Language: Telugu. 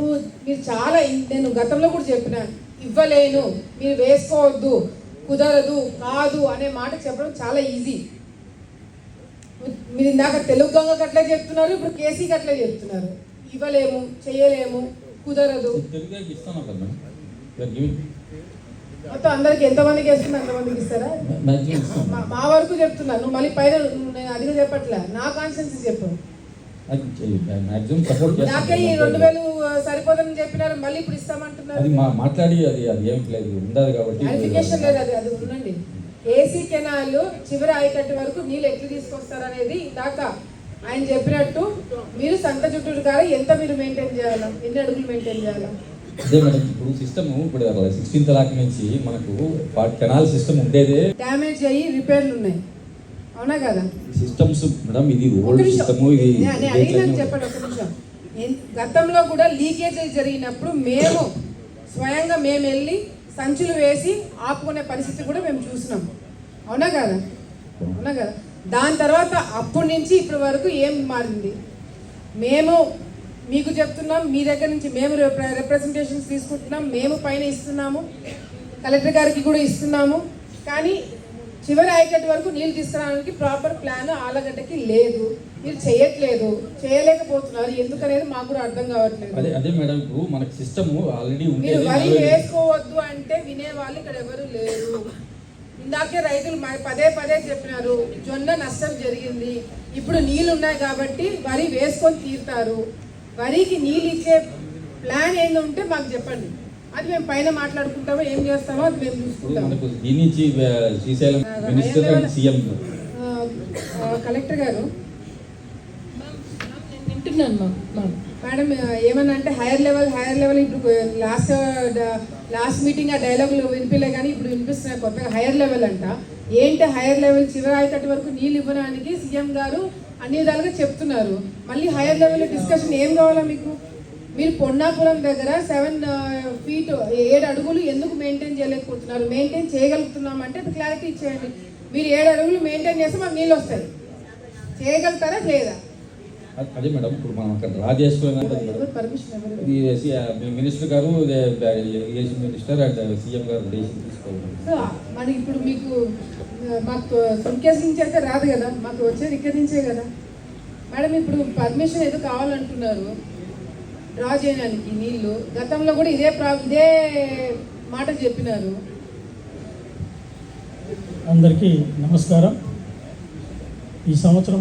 నువ్వు మీరు చాలా నేను గతంలో కూడా చెప్పిన ఇవ్వలేను మీరు వేసుకోవద్దు కుదరదు కాదు అనే మాట చెప్పడం చాలా ఈజీ. మీరు ఇందాక తెలుగు గంగకు అట్లే చెప్తున్నారు ఇప్పుడు కేసీకి అట్లే చెప్తున్నారు. ఇవ్వలేము చేయలేము కుదరదు. మొత్తం అందరికి ఎంతమందికి వేస్తుంది అంతమందికి ఇస్తారా? మా- వరకు చెప్తున్నా నువ్వు మళ్ళీ పైన నేను అదిగా చెప్పట్లే నా కాన్సెన్స్ చెప్పు. మ్యాక్సిమం సపోర్ట్ నాకే ఈ రెండు చేస్తాం వేలు సరిపోదని చెప్పినారు మళ్ళీ ఇప్పుడు ఇస్తామంటున్నారు. అది మాట్లాడి అది అది ఏం లేదు ఉండదు కాబట్టి క్లారిఫికేషన్ లేదు అది అది ఉండండి. ఏసీ కెనాల్ చివరి ఆయకట్టు వరకు నీళ్ళు ఎట్లు తీసుకొస్తారనేది ఇందాక ఆయన చెప్పినట్టు మీరు సంత చుట్టూరు కాడ ఎంత మీరు మెయింటైన్ చేయాలా? ఎన్ని అడుగులు మెయింటైన్ చేయాలా? అదే మేడం ఇప్పుడు సిస్టమ్ ఇప్పుడు సిక్స్టీన్త్ లాక్ నుంచి మనకు కెనాల్ సిస్టమ్ ఉండేదే. డ్యామేజ్ అయ్యి రిపేర్లు ఉన్నాయి. అవునా కదా? సిస్టమ్స్ మేడం ఇది ఓల్డ్. సిస్టమ్ ఇది చెప్పండి ఒక నిమిషం. గతంలో కూడా లీకేజ్ జరిగినప్పుడు మేము స్వయంగా మేము వెళ్ళి సంచులు వేసి ఆపుకునే పరిస్థితి కూడా మేము చూసినాం. అవునా కదా? అవునా కదా? దాని తర్వాత అప్పటి నుంచి ఇప్పటి వరకు ఏం మారింది? మేము మీకు చెప్తున్నాం మీ దగ్గర నుంచి మేము రిప్రజెంటేషన్స్ తీసుకుంటున్నాం మేము పైన ఇస్తున్నాము కలెక్టర్ గారికి కూడా ఇస్తున్నాము. కానీ చివరి ఆయకట్టు వరకు నీళ్ళు తీసుకురావడానికి ప్రాపర్ ప్లాన్ ఆలగడ్డకి లేదు. మీరు చేయట్లేదు. చేయలేకపోతున్నారు. ఎందుకనేది మాకు కూడా అర్థం కావట్లేదు. అదే అదే మేడం. ఇప్పుడు మనకి సిస్టమ్ ఆల్రెడీ మీరు వరి వేసుకోవద్దు అంటే వినే వాళ్ళు ఇక్కడ ఎవరు లేరు. ఇందాకే రైతులు పదే పదే చెప్పినారు జొన్న నష్టం జరిగింది. ఇప్పుడు నీళ్ళు ఉన్నాయి కాబట్టి వరి వేసుకొని తీరుతారు. వరికి నీళ్ళు ఇచ్చే ప్లాన్ ఏందో ఉంటే మాకు చెప్పండి. అది మేము పైన మాట్లాడుకుంటామో ఏం చేస్తామో అది మేము చూసుకుంటాము కలెక్టర్ గారు. వింటున్నాను మేడం ఏమన్నా అంటే హైయర్ లెవెల్ హైయర్ లెవెల్ ఇప్పుడు లాస్ట్ లాస్ట్ మీటింగ్ ఆ డైలాగులు వినిపిలే కానీ ఇప్పుడు వినిపిస్తున్నాయి కొత్తగా హైయర్ లెవెల్ అంట. ఏంటి హైయర్ లెవెల్ చివరి ఆయకట్టు వరకు నీళ్ళు ఇవ్వడానికి సీఎం గారు అన్ని విధాలుగా చెప్తున్నారు. మళ్ళీ హైయర్ లెవెల్ డిస్కషన్ ఏం కావాలా మీకు? మీరు పొన్నాపురం దగ్గర సెవెన్ ఫీట్ ఏడు అడుగులు ఎందుకు మెయింటైన్ చేయలేకపోతున్నారు? మెయింటైన్ చేయగలుగుతున్నాం అంటే క్లారిటీ ఇచ్చేయండి. మీరు ఏడు అడుగులు మెయింటైన్ చేస్తే మాకు నీళ్ళు వస్తాయి. చేయగలుగుతారా లేదా అదే మేడం ఇప్పుడు మనం అక్కడ డ్రా ఆ, మినిస్టర్ గారు ఇరిగేషన్ మినిస్టర్ అండ్ సీఎం గారు డెసిషన్ తీసుకోవాలి సో మనకి ఇప్పుడు మీకు మాకు సుంకేస్ నుంచి అయితే రాదు కదా? మాకు వచ్చేది ఇక్కడి నుంచే కదా? మేడం ఇప్పుడు పర్మిషన్ ఏదో కావాలంటున్నారు. డ్రా చేయడానికి నీళ్ళు. గతంలో కూడా ఇదే ప్రా ఇదే మాట చెప్పినారు. అందరికీ నమస్కారం. ఈ సంవత్సరం